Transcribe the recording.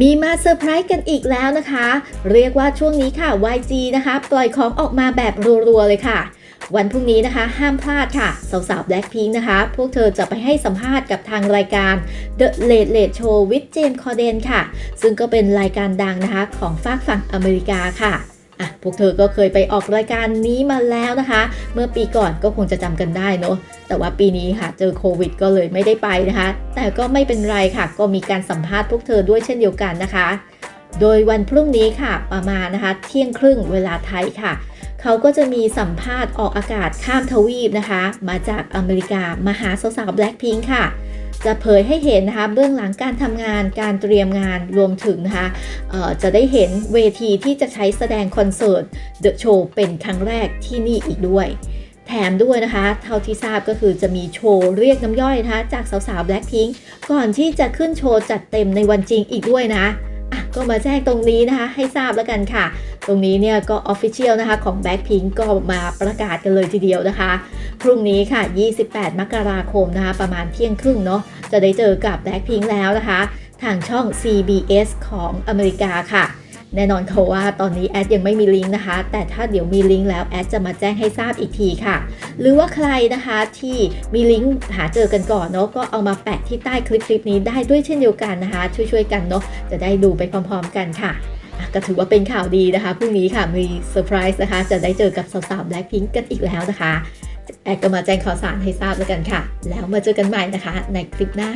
มีมาเซอร์ไพรส์กันอีกแล้วนะคะ เรียกว่าช่วงนี้ค่ะ YG นะคะ ปล่อยของออกมาแบบรัวๆเลยค่ะ วันพรุ่งนี้นะคะ ห้ามพลาดค่ะ สาวๆ Blackpink นะคะ พวกเธอจะไปให้สัมภาษณ์กับทางรายการ The Late Late Show with James Corden ค่ะ ซึ่งก็เป็นรายการดังนะคะของฝากฝั่งอเมริกาค่ะ อะพวกเธอก็เคยไปออกรายการนี้มาแล้วนะคะ เมื่อปีก่อนก็คงจะจำกันได้เนอะแต่ว่าปีนี้ค่ะเจอโควิด ก็เลยไม่ได้ไปนะคะ แต่ก็ไม่เป็นไรค่ะ ก็มีการสัมภาษณ์พวกเธอด้วยเช่นเดียวกันนะคะ โดยวันพรุ่งนี้ค่ะประมาณนะคะ เที่ยงครึ่งเวลาไทยค่ะเขาก็จะมีสัมภาษณ์ออกอากาศข้ามทวีปนะคะ มาจากอเมริกามาหาสาวๆ Blackpink ค่ะ จะเผยให้เห็นนะคะเบื้องหลังการทำงานการเตรียมงานรวมถึงนะคะเอ่อจะได้เห็นเวทีที่จะใช้แสดงคอนเสิร์ต The Show เป็นครั้งแรกที่นี่อีกด้วยแถมด้วยนะคะ เท่าที่ทราบก็คือจะมีโชว์เรียกน้ำย่อยนะคะ จากสาวๆ Blackpink ก่อนที่จะขึ้นโชว์จัดเต็มในวันจริงอีกด้วยนะ อะ ก็มาแจ้งตรงนี้นะคะ ให้ทราบแล้วกันค่ะ ตรงนี้เนี่ยก็ Official นะคะของ Blackpink ก็มาประกาศกันเลยทีเดียวนะคะ พรุ่งนี้ค่ะ 28 มกราคมนะคะ ประมาณเที่ยงครึ่งเนาะจะได้เจอกับ Blackpink แล้วนะคะ ทางช่อง CBS ของอเมริกาค่ะแน่นอนเขาว่าตอนนี้แอดยังไม่มีลิงก์นะคะ แต่ถ้าเดี๋ยวมีลิงก์แล้วแอดจะมาแจ้งให้ทราบอีกทีค่ะ หรือว่าใครนะคะที่มีลิงก์หาเจอกันก่อนเนาะก็เอามาแปะที่ใต้คลิปคลิปนี้ได้ด้วยเช่นเดียวกันนะคะ ช่วยๆกันเนาะจะได้ดูไปพร้อมๆกันค่ะอะ ก็ถือว่าเป็นข่าวดีนะคะพรุ่งนี้ค่ะมีเซอร์ไพรส์นะคะ จะได้เจอกับสาวๆ Blackpink กันอีกแล้วนะคะแอดก็มาแจ้งข่าวสารให้ทราบแล้วกันค่ะ แล้วมาเจอกันใหม่นะคะ ในคลิปหน้า